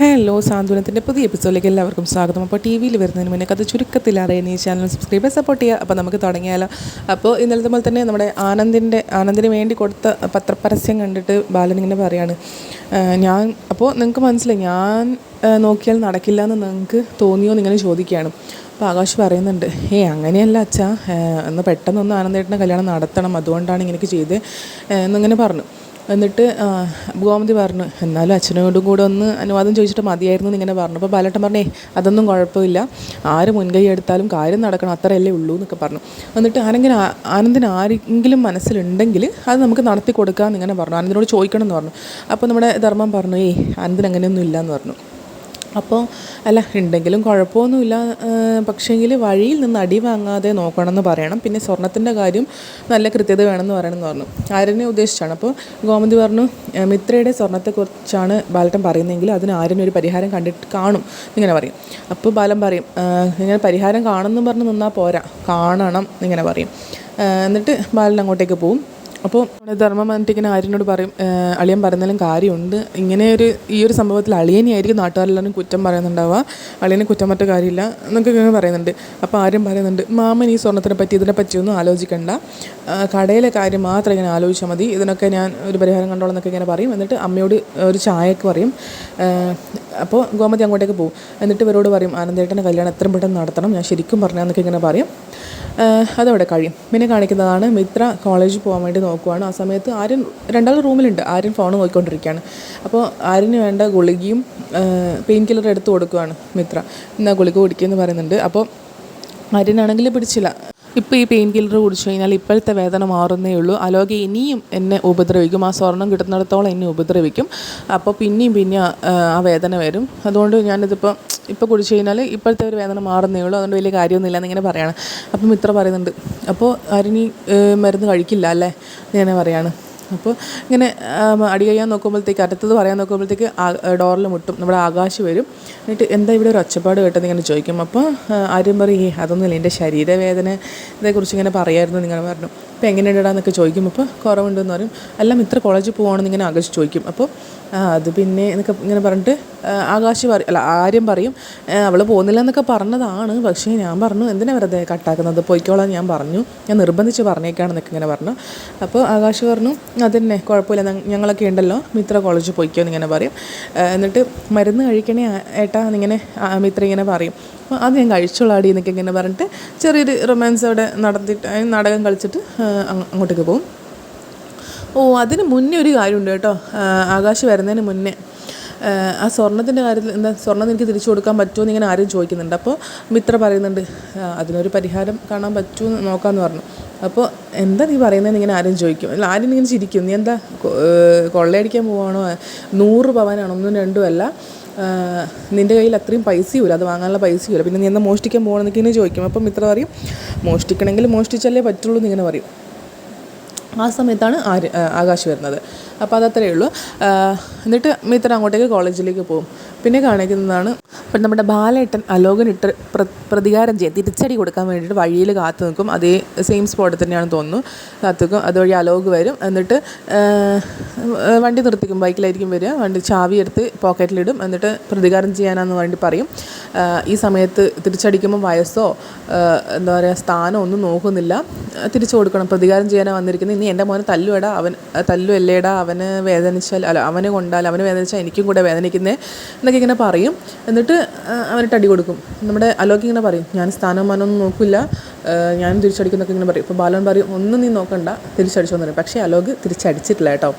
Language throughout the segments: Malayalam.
ഹലോ സാന്ത്വനത്തിന്റെ പുതിയ എപ്പിസോഡിലേക്ക് എല്ലാവർക്കും സ്വാഗതം. അപ്പോൾ ടി വിയിൽ വരുന്നതിന് മുന്നേ കഥ ചുരുക്കത്തിൽ അറിയുന്ന ഈ ചാനൽ സബ്സ്ക്രൈബ് സപ്പോർട്ട് ചെയ്യുക. അപ്പോൾ നമുക്ക് തുടങ്ങിയാലോ. അപ്പോൾ ഇന്നലത്തെ പോലെ തന്നെ നമ്മുടെ ആനന്ദിന്റെ ആനന്ദിന് വേണ്ടി കൊടുത്ത പത്രപരസ്യം കണ്ടിട്ട് ബാലൻ ഇങ്ങനെ പറയാണ് ഞാൻ അപ്പോൾ നിങ്ങൾക്ക് മനസ്സിലായി ഞാൻ നോക്കിയാൽ നടക്കില്ല എന്ന് നിങ്ങൾക്ക് തോന്നിയോ എന്ന് ഇങ്ങനെ ചോദിക്കുകയാണ്. അപ്പോൾ ആകാശ് പറയുന്നുണ്ട് ഏ അങ്ങനെയല്ല അച്ഛാ. ഒന്ന് പെട്ടെന്നൊന്ന് ആനന്ദേട്ടന്റെ കല്യാണം നടത്തണം. അതുകൊണ്ടാണ് ഇങ്ങനെയൊക്കെ ചെയ്ത്. എന്നിങ്ങനെ പറഞ്ഞു. എന്നിട്ട് ഗോമതി പറഞ്ഞു എന്നാലും അച്ഛനോടും കൂടെ ഒന്ന് അനുവാദം ചോദിച്ചിട്ട് മതിയായിരുന്നു ഇങ്ങനെ പറഞ്ഞു. അപ്പോൾ ബാലേട്ടൻ പറഞ്ഞേ അതൊന്നും കുഴപ്പമില്ല. ആര് മുൻകൈ എടുത്താലും കാര്യം നടക്കണം അത്രയല്ലേ ഉള്ളൂ എന്നൊക്കെ പറഞ്ഞു. എന്നിട്ട് ആരെങ്കിലും ആനന്ദിന് ആരെങ്കിലും മനസ്സിലുണ്ടെങ്കിൽ അത് നമുക്ക് നടത്തി കൊടുക്കാമെന്ന് ഇങ്ങനെ പറഞ്ഞു. ആനന്ദിനോട് ചോദിക്കണം എന്ന് പറഞ്ഞു. അപ്പോൾ നമ്മുടെ ധർമ്മം പറഞ്ഞു ഏയ് ആനന്ദിന് അങ്ങനെയൊന്നും ഇല്ല എന്ന് പറഞ്ഞു. അപ്പോൾ അല്ല ഉണ്ടെങ്കിലും കുഴപ്പമൊന്നുമില്ല. പക്ഷേങ്കിൽ വഴിയിൽ നിന്ന് അടി വാങ്ങാതെ നോക്കണമെന്ന് പറയണം. പിന്നെ സ്വർണത്തിന്റെ കാര്യം നല്ല കൃത്യത വേണമെന്ന് പറയണമെന്ന് പറഞ്ഞു. ആര്യനെ ഉദ്ദേശിച്ചാണ്. അപ്പോൾ ഗോമതി പറഞ്ഞു "ഏ, മിത്രയുടെ സ്വർണത്തെക്കുറിച്ചാണ് ബാലട്ടൻ പറയുന്നതെങ്കിൽ അതിന് ആര്യന് ഒരു പരിഹാരം കണ്ടിട്ട് കാണും. ഇങ്ങനെ പറയും. അപ്പോൾ ബാലൻ പറയും ഇങ്ങനെ പരിഹാരം കാണുമെന്ന് പറഞ്ഞ് നിന്നാൽ പോരാ. കാണണം. ഇങ്ങനെ പറയും. എന്നിട്ട് ബാലൻ അങ്ങോട്ടേക്ക് പോവും. അപ്പോൾ നമ്മുടെ ധർമ്മം വന്നിട്ട് ഇങ്ങനെ ആര്യനോട് പറയും അളിയൻ പറഞ്ഞാലും കാര്യമുണ്ട്. ഇങ്ങനെ ഒരു ഈ ഒരു സംഭവത്തിൽ അളിയനെയായിരിക്കും നാട്ടുകാരെല്ലാവരും കുറ്റം പറയുന്നുണ്ടാവുക. അളിയനെ കുറ്റം പറ്റ കാര്യമില്ല എന്നൊക്കെ ഇങ്ങനെ പറയുന്നുണ്ട്. അപ്പോൾ ആര്യം പറയുന്നുണ്ട് മാമൻ ഈ സ്വർണത്തിനെ പറ്റി ഇതിനെ പറ്റിയൊന്നും ആലോചിക്കണ്ട. കടയിലെ കാര്യം മാത്രം ഇങ്ങനെ ആലോചിച്ചാൽ മതി. ഇതിനൊക്കെ ഞാൻ ഒരു പരിഹാരം കണ്ടോളാം എന്നൊക്കെ ഇങ്ങനെ പറയും. എന്നിട്ട് അമ്മയോട് ഒരു ചായയൊക്കെ പറയും. അപ്പോൾ ഗോമതി അങ്ങോട്ടേക്ക് പോകും. എന്നിട്ട് ഇവരോട് പറയും ആനന്ദേട്ടന്റെ കല്യാണം എത്രയും പെട്ടെന്ന് നടത്തണം. ഞാൻ ശരിക്കും പറഞ്ഞാൽ എന്നൊക്കെ ഇങ്ങനെ പറയും. അതവിടെ കഴിയും. പിന്നെ കാണിക്കുന്നതാണ് മിത്ര കോളേജിൽ പോകാൻ വേണ്ടി നോക്കുവാണ്. ആ സമയത്ത് ആര്യൻ രണ്ടാൾ റൂമിലുണ്ട്. ആര്യൻ ഫോൺ നോക്കിക്കൊണ്ടിരിക്കുകയാണ്. അപ്പോൾ ആര്യന് വേണ്ട ഗുളികയും പെയിൻ കില്ലർ എടുത്തു കൊടുക്കുവാണ് മിത്ര. എന്നാൽ ഗുളിക കുടിക്കുമെന്ന് പറയുന്നുണ്ട്. അപ്പോൾ ആര്യനാണെങ്കിൽ പിടിച്ചില്ല. ഇപ്പോൾ ഈ പെയിൻ കില്ലർ കുടിച്ചു കഴിഞ്ഞാൽ ഇപ്പോഴത്തെ വേദന മാറുന്നേ ഉള്ളൂ. അലോകെ ഇനിയും എന്നെ ഉപദ്രവിക്കും. ആ സ്വർണം കിട്ടുന്നിടത്തോളം എന്നെ ഉപദ്രവിക്കും. അപ്പോൾ പിന്നെയും പിന്നെ ആ, വേദന വരും. അതുകൊണ്ട് ഞാനിതിപ്പോൾ ഇപ്പോൾ കുടിച്ചു കഴിഞ്ഞാൽ ഇപ്പോഴത്തെ ഒരു വേദന മാറുന്നേ ഉള്ളൂ. അതുകൊണ്ട് വലിയ കാര്യമൊന്നുമില്ല എന്നിങ്ങനെ പറയാണ്. അപ്പം ഇത്ര പറയുന്നുണ്ട് അപ്പോൾ ആരിനി മരുന്ന് കഴിക്കില്ല അല്ലേ? ഇങ്ങനെ പറയാണ്. അപ്പോൾ ഇങ്ങനെ അടി കഴിയാൻ നോക്കുമ്പോഴത്തേക്ക് അടുത്തത് പറയാൻ നോക്കുമ്പോഴത്തേക്ക് ഡോറിൽ മുട്ടും നമ്മുടെ ആകാശ് വരും. എന്നിട്ട് എന്താ ഇവിടെ ഒരു ഒച്ചപ്പാട് കേട്ടെന്ന് ഇങ്ങനെ ചോദിക്കും. അപ്പോൾ ആരും പറയും അതൊന്നുമില്ല എന്റെ ശരീരവേദന ഇതേക്കുറിച്ച് ഇങ്ങനെ പറയായിരുന്നു നിങ്ങൾ പറഞ്ഞു. അപ്പോൾ എങ്ങനെയുണ്ടാന്നൊക്കെ ചോദിക്കും. അപ്പോൾ കുറവുണ്ടെന്ന് പറയും. എല്ലാം ഇത്ര കോളേജിൽ പോകുകയാണെന്ന് ഇങ്ങനെ ആകാശ് ചോദിക്കും. അപ്പോൾ അത് പിന്നെ എന്നൊക്കെ ഇങ്ങനെ പറഞ്ഞിട്ട് ആകാശ് പറയും അല്ല ആര്യം പറയും. അവൾ പോകുന്നില്ല എന്നൊക്കെ പറഞ്ഞതാണ്. പക്ഷേ ഞാൻ പറഞ്ഞു എന്തിനാ വെറുതെ കട്ടാക്കുന്നത്? പോയിക്കോളാം ഞാൻ പറഞ്ഞു. ഞാൻ നിർബന്ധിച്ച് പറഞ്ഞേക്കാണെന്നൊക്കെ ഇങ്ങനെ പറഞ്ഞു. അപ്പോൾ ആകാശ് പറഞ്ഞു അതന്നെ കുഴപ്പമില്ല. ഞങ്ങളൊക്കെ ഉണ്ടല്ലോ. മിത്ര കോളേജിൽ പോയിക്കോ എന്നിങ്ങനെ പറയും. എന്നിട്ട് മരുന്ന് കഴിക്കണേ ഏട്ടാ എന്നിങ്ങനെ മിത്ര ഇങ്ങനെ പറയും. അപ്പോൾ അത് ഞാൻ കഴിച്ചോളാടി എന്നൊക്കെ ഇങ്ങനെ പറഞ്ഞിട്ട് ചെറിയൊരു റൊമാൻസ് അവിടെ നടത്തിയിട്ട് നാടകം കളിച്ചിട്ട് അങ്ങോട്ടേക്ക് പോകും ഓ അതിന് മുന്നേ ഒരു കാര്യമുണ്ട് കേട്ടോ. ആകാശ് വരുന്നതിന് മുന്നേ. ആ, സ്വർണത്തിന്റെ കാര്യത്തിൽ എന്താ സ്വർണം എനിക്ക് തിരിച്ചു കൊടുക്കാൻ പറ്റുമോ എന്ന് ഇങ്ങനെ ആരും ചോദിക്കുന്നുണ്ട്. അപ്പോൾ മിത്ര പറയുന്നുണ്ട് അതിനൊരു പരിഹാരം കാണാൻ പറ്റുമോ എന്ന് നോക്കാമെന്ന് പറഞ്ഞു. അപ്പോൾ എന്താ നീ പറയുന്നതെന്ന് ഇങ്ങനെ ആരും ചോദിക്കും. അല്ല ആരും ഇങ്ങനെ ചിരിക്കും. നീ എന്താ കൊള്ളയടിക്കാൻ പോവാണോ? നൂറ് പവനാണോ? ഒന്നും രണ്ടും അല്ല. ആ, നിന്റെ കയ്യിൽ അത്രയും പൈസയുമില്ല അത് വാങ്ങാനുള്ള പൈസയുമില്ല പിന്നെ നീ എന്താ മോഷ്ടിക്കാൻ പോകണമെന്നൊക്കെ ഇങ്ങനെ ചോദിക്കും. അപ്പം മിത്ര പറയും മോഷ്ടിക്കണമെങ്കിൽ മോഷ്ടിച്ചല്ലേ പറ്റുള്ളൂ എന്നിങ്ങനെ പറയും. ആ സമയത്താണ് ആര് ആകാശ് വരുന്നത്. അപ്പോൾ അതത്രയേ ഉള്ളൂ. എന്നിട്ട് മിത്ര അങ്ങോട്ടേക്ക് കോളേജിലേക്ക് പോകും. പിന്നെ കാണിക്കുന്നതാണ് ഇപ്പം നമ്മുടെ ബാലേട്ടൻ അലോകനിട്ട് പ്ര പ്രതികാരം ചെയ്യാൻ തിരിച്ചടി കൊടുക്കാൻ വേണ്ടിയിട്ട് വഴിയിൽ കാത്തു നിൽക്കും. അതേ സെയിം സ്പോട്ടിൽ തന്നെയാണ് തോന്നുന്നു. കാത്തു നിൽക്കും. അതുവഴി അലോക് വരും. എന്നിട്ട് വണ്ടി നിർത്തിക്കും. ബൈക്കിലായിരിക്കും വരിക. വണ്ടി ചാവി എടുത്ത് പോക്കറ്റിലിടും എന്നിട്ട് പ്രതികാരം ചെയ്യാനാന്ന് വേണ്ടി പറയും. ഈ സമയത്ത് തിരിച്ചടിക്കുമ്പോൾ വയസ്സോ എന്താ പറയുക സ്ഥാനമോ ഒന്നും നോക്കുന്നില്ല. തിരിച്ചു കൊടുക്കണം. പ്രതികാരം ചെയ്യാനാണ് വന്നിരിക്കുന്നത്. ഇനി എന്റെ മോനെ തല്ലുവടാ. അവൻ തല്ലു അല്ലേടാ അവന് വേദനിച്ചാൽ അല്ല അവനെ കൊണ്ടാൽ അവന് വേദനിച്ചാൽ എനിക്കും കൂടെ വേദനിക്കുന്നേ എന്നൊക്കെ ഇങ്ങനെ പറയും. എന്നിട്ട് അവനിട്ട് അടി കൊടുക്കും. നമ്മുടെ അലോക്കി ഇങ്ങനെ പറയും ഞാൻ സ്ഥാനം മനൊന്നും നോക്കില്ല ഞാൻ തിരിച്ചടിക്കുന്നൊക്കെ ഇങ്ങനെ പറയും. ഇപ്പോൾ ബാലൻ പറയും ഒന്നും നീ നോക്കണ്ട. തിരിച്ചടിച്ചു എന്ന് പറയും. പക്ഷേ അലോക് തിരിച്ചടിച്ചിട്ടില്ല കേട്ടോ.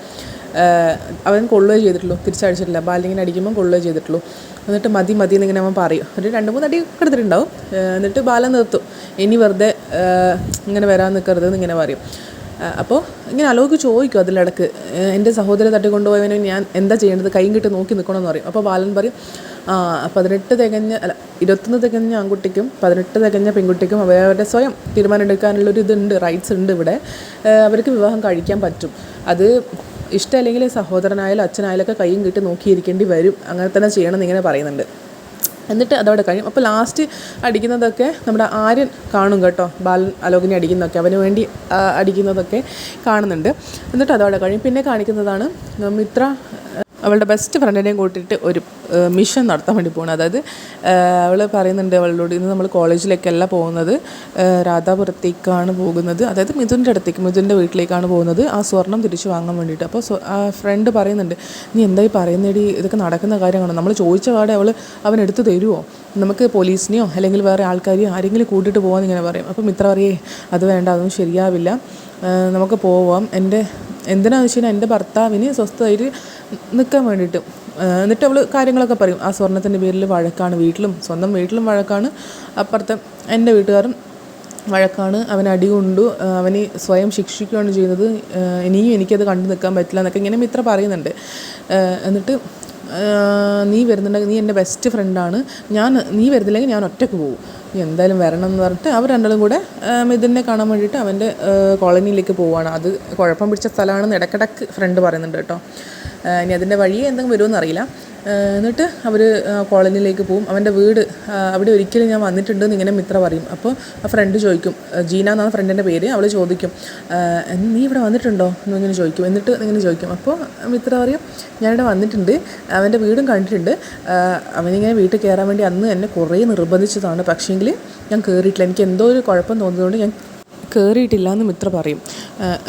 അവൻ കൊള്ളുകയോ ചെയ്തിട്ടുള്ളൂ. തിരിച്ചടിച്ചിട്ടില്ല. ബാലിങ്ങനെ അടിക്കുമ്പോൾ കൊള്ളുകയോ ചെയ്തിട്ടുള്ളൂ. എന്നിട്ട് മതി മതി എന്നിങ്ങനെ അവൻ പറയും. ഒരു രണ്ട് മൂന്ന് അടി എടുത്തിട്ടുണ്ടാവും ആഹ് എന്നിട്ട് ബാലൻ നിർത്തും. ഇനി വെറുതെ ഇങ്ങനെ വരാൻ നിൽക്കരുത് എന്നിങ്ങനെ പറയും. അപ്പോൾ ഇങ്ങനെ അലോക്ക് ചോദിക്കും അതിലിടക്ക് എന്റെ സഹോദരൻ തട്ടിക്കൊണ്ടുപോയവന് ഞാൻ എന്താ ചെയ്യേണ്ടത്? കൈയും കിട്ടി നോക്കി നിൽക്കണമെന്ന് പറയും. അപ്പോൾ ബാലൻ പറയും പതിനെട്ട് തികഞ്ഞ അല്ല ഇരുപത്തൊന്ന് തികഞ്ഞ ആൺകുട്ടിക്കും പതിനെട്ട് തികഞ്ഞ പെൺകുട്ടിക്കും അവരവരുടെ സ്വയം തീരുമാനം എടുക്കാനുള്ളൊരു ഇതുണ്ട് റൈറ്റ്സ് ഉണ്ട് ഇവിടെ. അവർക്ക് വിവാഹം കഴിക്കാൻ പറ്റും. അത് ഇഷ്ടമല്ലെങ്കിൽ സഹോദരനായാലും അച്ഛനായാലും ഒക്കെ കൈയും കിട്ടി നോക്കിയിരിക്കേണ്ടി വരും. അങ്ങനെ തന്നെ ചെയ്യണമെന്ന് ഇങ്ങനെ പറയുന്നുണ്ട്. എന്നിട്ട് അതവിടെ കഴിയും അപ്പോൾ ലാസ്റ്റ് അടിക്കുന്നതൊക്കെ നമ്മുടെ ആര്യൻ കാണും കേട്ടോ. ബാലൻ അലോകിനെ അടിക്കുന്നതൊക്കെ. അവന് വേണ്ടി അടിക്കുന്നതൊക്കെ കാണുന്നുണ്ട്. എന്നിട്ട് അതവിടെ കഴിയും പിന്നെ കാണിക്കുന്നതാണ് മിത്ര അവളുടെ ബെസ്റ്റ് ഫ്രണ്ടിനെയും കൂട്ടിയിട്ട് ഒരു മിഷൻ നടത്താൻ വേണ്ടി പോകണം അതായത് അവൾ പറയുന്നുണ്ട് അവളോട് ഇന്ന് നമ്മൾ കോളേജിലേക്കല്ല പോകുന്നത്. രാധാപുരത്തേക്കാണ് പോകുന്നത്. അതായത് മിഥുന്റെ അടുത്തേക്ക് മിഥുന്റെ വീട്ടിലേക്കാണ് പോകുന്നത്. ആ സ്വർണം തിരിച്ചു വാങ്ങാൻ വേണ്ടിയിട്ട്. അപ്പോൾ ആ ഫ്രണ്ട് പറയുന്നുണ്ട് നീ എന്തായി പറയുന്നേടി? ഇതൊക്കെ നടക്കുന്ന കാര്യമാണോ നമ്മൾ ചോദിച്ച പാടെ അവൾ അവൻ എടുത്തു തരുമോ നമുക്ക് പോലീസിനെയോ അല്ലെങ്കിൽ വേറെ ആൾക്കാരെയോ ആരെങ്കിലും കൂട്ടിയിട്ട് പോകാമെന്ന് ഇങ്ങനെ പറയും. അപ്പോൾ മിത്ര പറയേ അത് വേണ്ട അതൊന്നും ശരിയാവില്ല. നമുക്ക് പോവാം. എന്റെ എന്തിനാണെന്ന് വെച്ച് കഴിഞ്ഞാൽ എന്റെ ഭർത്താവിന് സ്വസ്ഥമായിട്ട് നിൽക്കാൻ വേണ്ടിയിട്ട്. എന്നിട്ട് അവൾ കാര്യങ്ങളൊക്കെ പറയും. ആ സ്വർണത്തിന്റെ പേരിൽ വഴക്കാണ് വീട്ടിലും സ്വന്തം വീട്ടിലും വഴക്കാണ്. അപ്പുറത്തെ എന്റെ വീട്ടുകാരും വഴക്കാണ്. അവൻ അടി കൊണ്ടു അവന് സ്വയം ശിക്ഷിക്കുകയാണ് ചെയ്യുന്നത്. ഇനിയും എനിക്കത് കണ്ടു നിൽക്കാൻ പറ്റില്ല എന്നൊക്കെ ഇങ്ങനെ മിത്ര പറയുന്നുണ്ട്. എന്നിട്ട് നീ വരുന്നുണ്ടെങ്കിൽ നീ എന്റെ ബെസ്റ്റ് ഫ്രണ്ടാണ് ഞാൻ നീ വരുന്നില്ലെങ്കിൽ ഞാൻ ഒറ്റയ്ക്ക് പോകും നീ എന്തായാലും വരണം എന്ന് പറഞ്ഞിട്ട് അവർ രണ്ടാളും കൂടെ മിഥുനെ കാണാൻ വേണ്ടിയിട്ട് അവന്റെ കോളനിയിലേക്ക് പോവുകയാണ് അത് കുഴപ്പം പിടിച്ച സ്ഥലമാണെന്ന് ഇടയ്ക്കിടയ്ക്ക് ഫ്രണ്ട് പറയുന്നുണ്ട് കേട്ടോ. ഇനി അതിന്റെ വഴി എന്തെങ്കിലും വരുമെന്നറിയില്ല എന്നിട്ട് അവർ കോളനിയിലേക്ക് പോകും അവന്റെ വീട് അവിടെ ഒരിക്കലും ഞാൻ വന്നിട്ടുണ്ട് എന്ന് ഇങ്ങനെ മിത്ര പറയും. അപ്പോൾ ആ ഫ്രണ്ട് ചോദിക്കും ജീന എന്നാണ് ഫ്രണ്ടിന്റെ പേര്. അവൾ ചോദിക്കും നീ ഇവിടെ വന്നിട്ടുണ്ടോ? എന്നിങ്ങനെ ചോദിക്കും. എന്നിട്ട് ഇങ്ങനെ ചോദിക്കും. അപ്പോൾ മിത്ര പറയും ഞാനിവിടെ വന്നിട്ടുണ്ട്. അവന്റെ വീടും കണ്ടിട്ടുണ്ട്. അവനിങ്ങനെ വീട്ടിൽ കയറാൻ വേണ്ടി അന്ന് എന്നെ കുറേ നിർബന്ധിച്ചതാണ്. പക്ഷേങ്കിൽ ഞാൻ കയറിയിട്ടില്ല എനിക്ക് എന്തോ ഒരു കുഴപ്പം തോന്നിയതുകൊണ്ട് ഞാൻ കയറിയിട്ടില്ല എന്ന് മിത്ര പറയും.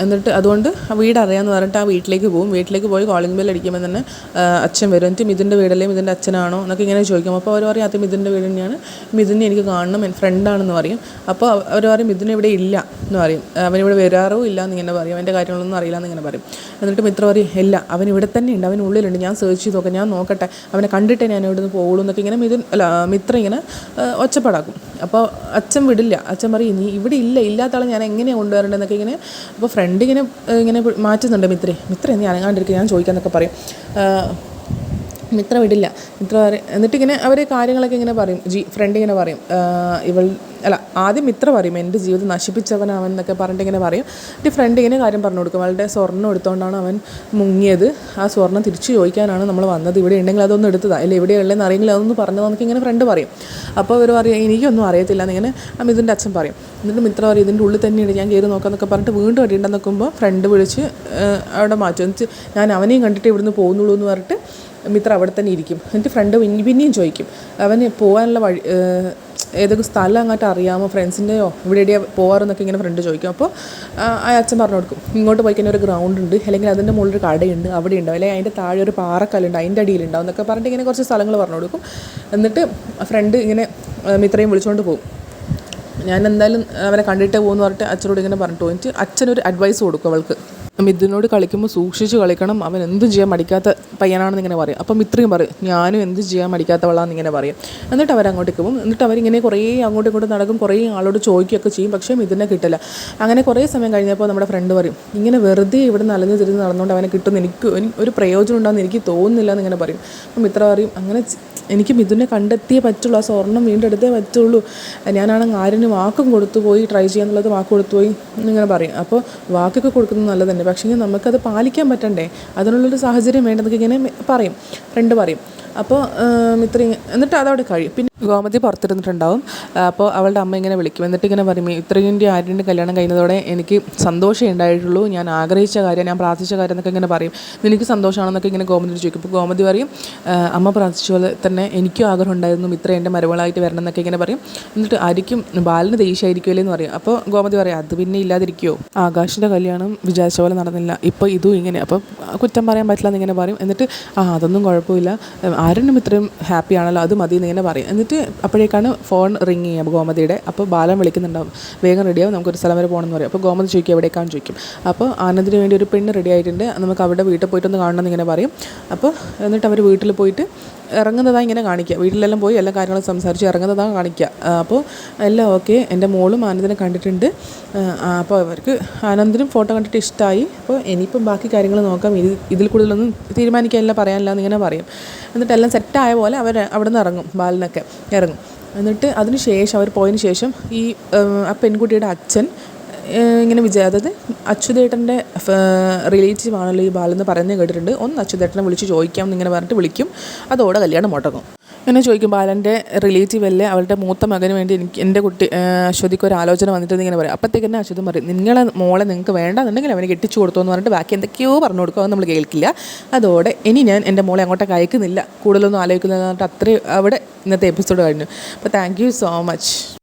എന്നിട്ട് അതുകൊണ്ട് ആ വീട് അറിയാമെന്ന് പറഞ്ഞിട്ട് ആ വീട്ടിലേക്ക് പോകും വീട്ടിലേക്ക് പോയി കോളിംഗ് ബെൽ അടിക്കുമ്പോൾ തന്നെ അച്ഛൻ വരും. എന്നിട്ട് മിഥുന്റെ വീടല്ലേ മിഥുന്റെ അച്ഛനാണോ എന്നൊക്കെ ഇങ്ങനെ ചോദിക്കും. അപ്പോൾ അവർ പറയും അത് മിഥുന്റെ വീട് തന്നെയാണ്. മിഥുനെ എനിക്ക് കാണണം ഫ്രണ്ടാണെന്ന് പറയും. അപ്പോൾ അവർ പറയും മിഥുൻ ഇവിടെ ഇല്ല എന്ന് പറയും. അവനിവിടെ വരാറോ ഇല്ല എന്നിങ്ങനെ പറയും. അവന്റെ കാര്യങ്ങളൊന്നും അറിയില്ല എന്നിങ്ങനെ പറയും. എന്നിട്ട് മിത്ര പറയും ഇല്ല അവൻ ഇവിടെ തന്നെ ഉണ്ട്. അവൻ ഉള്ളിലുണ്ട്. ഞാൻ സെർച്ച് ചെയ്ത് നോക്കാം ഞാൻ നോക്കട്ടെ. അവനെ കണ്ടിട്ടേ ഞാൻ ഇവിടെ നിന്ന് പോകുള്ളൂ എന്നൊക്കെ ഇങ്ങനെ മിഥുൻ അല്ല മിത്ര ഇങ്ങനെ ഒച്ചപ്പാടാക്കും. അപ്പോൾ അച്ഛൻ വിടില്ല. അച്ഛൻ പറയും നീ ഇവിടെ ഇല്ല. ഇല്ലാത്ത ആളെ ഞാൻ എങ്ങനെ കൊണ്ടുവരേണ്ടതെന്നൊക്കെ ഇങ്ങനെ അപ്പോൾ ഫ്രണ്ട് ഇങ്ങനെ ഇങ്ങനെ മാറ്റുന്നുണ്ട് മിത്രേ. മിത്ര നീ അനങ്ങാണ്ടിരിക്കുക ഞാൻ ചോദിക്കാമെന്നൊക്കെ പറയും. മിത്ര വിടില്ല. മിത്ര പറയും എന്നിട്ടിങ്ങനെ അവർ കാര്യങ്ങളൊക്കെ ഇങ്ങനെ പറയും. ജി ഫ്രണ്ട് ഇങ്ങനെ പറയും. ഇവൾ അല്ല ആദ്യം മിത്ര പറയും. എന്റെ ജീവിതം നശിപ്പിച്ചവനവൻ എന്നൊക്കെ പറഞ്ഞിട്ട് ഇങ്ങനെ പറയും. എന്നിട്ട് ഫ്രണ്ട് ഇങ്ങനെ കാര്യം പറഞ്ഞു കൊടുക്കും. അവളുടെ സ്വർണം എടുത്തുകൊണ്ടാണ് അവൻ മുങ്ങിയത്. ആ സ്വർണം തിരിച്ചു ചോദിക്കാനാണ് നമ്മൾ വന്നത്. ഇവിടെ ഉണ്ടെങ്കിൽ അതൊന്നും എടുത്തതാ. അല്ല എവിടെയുള്ളതെന്ന് അറിയെങ്കിൽ പറഞ്ഞു നമുക്ക് ഇങ്ങനെ ഫ്രണ്ട് പറയും. അപ്പോൾ അവർ പറയും എനിക്കൊന്നും അറിയത്തില്ല എന്നിങ്ങനെ അമിതിന്റെ അച്ഛൻ പറയും. എന്നിട്ട് മിത്ര പറയും ഇതിന്റെ ഉള്ളിൽ തന്നെയാണ് ഞാൻ കയറി നോക്കാമെന്നൊക്കെ പറഞ്ഞിട്ട് വീണ്ടും അടിയുണ്ടെന്ന് നോക്കുമ്പോൾ ഫ്രണ്ട് വിളിച്ച് അവിടെ മാറ്റും. ഞാൻ അവനെയും കണ്ടിട്ട് ഇവിടുന്ന് പോകുന്നുള്ളൂ എന്ന് പറഞ്ഞിട്ട് മിത്ര അവിടെ തന്നെ ഇരിക്കും. എന്നിട്ട് ഫ്രണ്ട് പിന്നെ പിന്നെയും ചോദിക്കും. അവന് പോകാനുള്ള വഴി ഏതൊക്കെ സ്ഥലം അങ്ങോട്ട് അറിയാമോ? ഫ്രണ്ട്സിന്റെയോ? ഇവിടെ എവിടെയാ പോകാറെന്നൊക്കെ ഇങ്ങനെ ഫ്രണ്ട് ചോദിക്കും. അപ്പോൾ ആ അച്ഛൻ പറഞ്ഞു കൊടുക്കും. ഇങ്ങോട്ട് പോയി കഴിഞ്ഞാൽ ഒരു ഗ്രൗണ്ട് ഉണ്ട്. അല്ലെങ്കിൽ അതിന്റെ മുകളിൽ ഒരു കടയുണ്ട്. അവിടെ ഉണ്ടാവും അല്ലെങ്കിൽ അതിന്റെ താഴെ ഒരു പാറക്കല്ലുണ്ട് അതിന്റെ അടിയിലുണ്ടാവും എന്നൊക്കെ പറഞ്ഞിട്ട് ഇങ്ങനെ കുറച്ച് സ്ഥലങ്ങൾ പറഞ്ഞു കൊടുക്കും. എന്നിട്ട് ഫ്രണ്ട് ഇങ്ങനെ മിത്രയും വിളിച്ചുകൊണ്ട് പോകും ഞാൻ എന്തായാലും അവനെ കണ്ടിട്ടേ പോകുമെന്ന് പറഞ്ഞിട്ട് അച്ഛനോട് ഇങ്ങനെ പറഞ്ഞിട്ട് പോയിട്ട് അച്ഛനൊരു അഡ്വൈസ് കൊടുക്കും അവൾക്ക്. മിഥുനോട് കളിക്കുമ്പോൾ സൂക്ഷിച്ച് കളിക്കണം. അവൻ എന്തും ചെയ്യാൻ മടിക്കാത്ത പയ്യനാണെന്ന് ഇങ്ങനെ പറയും. അപ്പം ഇത്രയും പറയും. ഞാനും എന്തും ചെയ്യാൻ മടിക്കാത്തവളാന്ന് ഇങ്ങനെ പറയും. എന്നിട്ട് അവർ അങ്ങോട്ടേക്ക് പോകും എന്നിട്ട് അവരിങ്ങനെ കുറേ അങ്ങോട്ടും ഇങ്ങോട്ടും നടക്കും. കുറേ ആളോട് ചോദിക്കുകയൊക്കെ ചെയ്യും. പക്ഷേ മിഥുനെ കിട്ടില്ല. അങ്ങനെ കുറേ സമയം കഴിഞ്ഞപ്പോൾ നമ്മുടെ ഫ്രണ്ട് പറയും ഇങ്ങനെ വെറുതെ ഇവിടെ നലഞ്ഞു തിരിഞ്ഞ് നടന്നുകൊണ്ട് അവനെ കിട്ടുന്ന എനിക്ക് ഒരു പ്രയോജനം ഉണ്ടാകുന്ന എനിക്ക് തോന്നുന്നില്ല എന്നിങ്ങനെ പറയും. അപ്പം മിത്ര പറയും. അങ്ങനെ എനിക്ക് മിഥുനെ കണ്ടെത്തിയേ പറ്റുള്ളൂ. ആ സ്വർണം വീണ്ടെടുത്തേ പറ്റുള്ളൂ. ഞാനാണെങ്കിൽ ആരിന് വാക്കും കൊടുത്തു പോയി ട്രൈ ചെയ്യാന്നുള്ളത് വാക്ക് കൊടുത്തു പോയി എന്നിങ്ങനെ പറയും. അപ്പോൾ വാക്കൊക്കെ കൊടുക്കുന്നത് നല്ലത് പക്ഷേ നമുക്കത് പാലിക്കാൻ പറ്റണ്ടേ? അതിനുള്ളൊരു സാഹചര്യം വേണ്ടതൊക്കെ ഇങ്ങനെ പറയും. ഫ്രണ്ട് പറയും. അപ്പോൾ ഇത്ര എന്നിട്ട് അതവിടെ കഴിയും. പിന്നെ ഗോമതി പുറത്തിരുന്നിട്ടുണ്ടാവും. അപ്പോൾ അവളുടെ അമ്മ ഇങ്ങനെ വിളിക്കും. എന്നിട്ട് ഇങ്ങനെ പറയും ഇത്രയും ആര്യന്റെ കല്യാണം കഴിഞ്ഞതോടെ എനിക്ക് സന്തോഷമേ ഉണ്ടായിട്ടുള്ളൂ. ഞാൻ ആഗ്രഹിച്ച കാര്യം ഞാൻ പ്രാർത്ഥിച്ച കാര്യം എന്നൊക്കെ ഇങ്ങനെ പറയും. നിനക്ക് സന്തോഷമാണെന്നൊക്കെ ഇങ്ങനെ ഗോമതി ചോദിക്കും. അപ്പോൾ ഗോമതി പറയും അമ്മ പ്രാർത്ഥിച്ച പോലെ തന്നെ എനിക്കും ആഗ്രഹം ഉണ്ടായിരുന്നു ഇത്ര എന്റെ മരുമകളായിട്ട് വരണം എന്നൊക്കെ ഇങ്ങനെ പറയും. എന്നിട്ട് ആയിരിക്കും ബാലിന് ദേഷ്യമായിരിക്കുമല്ലേ എന്ന് പറയും. അപ്പോൾ ഗോമതി പറയും അത് പിന്നെ ഇല്ലാതിരിക്കുമോ ആകാശിന്റെ കല്യാണം വിചാരിച്ച പോലെ നടന്നില്ല. ഇപ്പോൾ ഇതും ഇങ്ങനെ. അപ്പോൾ കുറ്റം പറയാൻ പറ്റില്ല എന്നിങ്ങനെ പറയും. എന്നിട്ട് ആ അതൊന്നും കുഴപ്പമില്ല. ആരും ഇത്രയും ഹാപ്പി ആണല്ലോ അത് മതി എന്നിങ്ങനെ പറയും. എന്നിട്ട് അപ്പോഴേക്കാണ് ഫോൺ റിങ് ചെയ്യുക ഗോമതിയുടെ. അപ്പോൾ ബാലൻ വിളിക്കുന്നുണ്ടാവും. വേഗം റെഡിയാവും നമുക്കൊരു സ്ഥലം വരെ പോകണമെന്ന് പറയും. അപ്പോൾ ഗോമതി ചോദിക്കും എവിടേക്കാണെന്ന് ചോദിക്കും. അപ്പോൾ ആനന്ദിന് വേണ്ടി ഒരു പെണ്ണ് റെഡി ആയിട്ടുണ്ട്. നമുക്ക് അവിടെ വീട്ടിൽ പോയിട്ടൊന്ന് കാണണം എന്നിങ്ങനെ പറയും. അപ്പോൾ എന്നിട്ട് അവർ വീട്ടിൽ പോയിട്ട് ഇറങ്ങുന്നതാണ് ഇങ്ങനെ കാണിക്കുക. വീട്ടിലെല്ലാം പോയി എല്ലാ കാര്യങ്ങളും സംസാരിച്ച് ഇറങ്ങുന്നതാണ് കാണിക്കുക. അപ്പോൾ എല്ലാം ഓക്കെ. എന്റെ മോളും ആനന്ദിനെ കണ്ടിട്ടുണ്ട്. അപ്പോൾ അവർക്ക് ആനന്ദിനും ഫോട്ടോ കണ്ടിട്ട് ഇഷ്ടമായി അപ്പോൾ ഇനിയിപ്പം ബാക്കി കാര്യങ്ങൾ നോക്കാം. ഇത് ഇതിൽ കൂടുതലൊന്നും തീരുമാനിക്കാനില്ല പറയാനില്ല എന്നിങ്ങനെ പറയും. എന്നിട്ട് എല്ലാം സെറ്റായ പോലെ അവർ അവിടെ നിന്ന് ഇറങ്ങും ബാലിനൊക്കെ ഇറങ്ങും. എന്നിട്ട് അതിന് ശേഷം അവർ പോയതിന് ശേഷം ഈ ആ പെൺകുട്ടിയുടെ അച്ഛൻ ഇങ്ങനെ വിചാ അതായത് അച്യുതേട്ടന്റെ റിലേറ്റീവ് ആണല്ലോ ഈ ബാലെന്ന് പറയുന്നത് കേട്ടിട്ടുണ്ട്. ഒന്ന് അച്യുതേട്ടനെ വിളിച്ച് ചോദിക്കാം എന്നിങ്ങനെ പറഞ്ഞിട്ട് വിളിക്കും. അതോടെ കല്യാണം മുടങ്ങും. എന്നെ ചോദിക്കും ബാലന്റെ റിലേറ്റീവ് അല്ലേ? അവളുടെ മൂത്ത മകന് വേണ്ടി എനിക്ക് എന്റെ കുട്ടി അശ്വതിക്ക് ഒരു ആലോചന വന്നിട്ട് ഇങ്ങനെ പറയും. അപ്പോഴത്തേക്ക് തന്നെ അശ്വതി പറയും നിങ്ങളെ മോളെ നിങ്ങൾക്ക് വേണ്ടെന്നുണ്ടെങ്കിൽ അവനെ കെട്ടിച്ചു കൊടുത്തു എന്ന് പറഞ്ഞിട്ട് ബാക്കി എന്തൊക്കെയോ പറഞ്ഞു കൊടുക്കും. അത് നമ്മൾ കേൾക്കില്ല. അതോടെ ഇനി ഞാൻ എന്റെ മോളെ അങ്ങോട്ടേക്ക് അയക്കുന്നില്ല കൂടുതലൊന്നും ആലോചിക്കുന്നതെന്ന് പറഞ്ഞിട്ട് അത്രയും അവിടെ ഇന്നത്തെ എപ്പിസോഡ് കഴിഞ്ഞു. അപ്പോൾ താങ്ക് യു സോ മച്ച്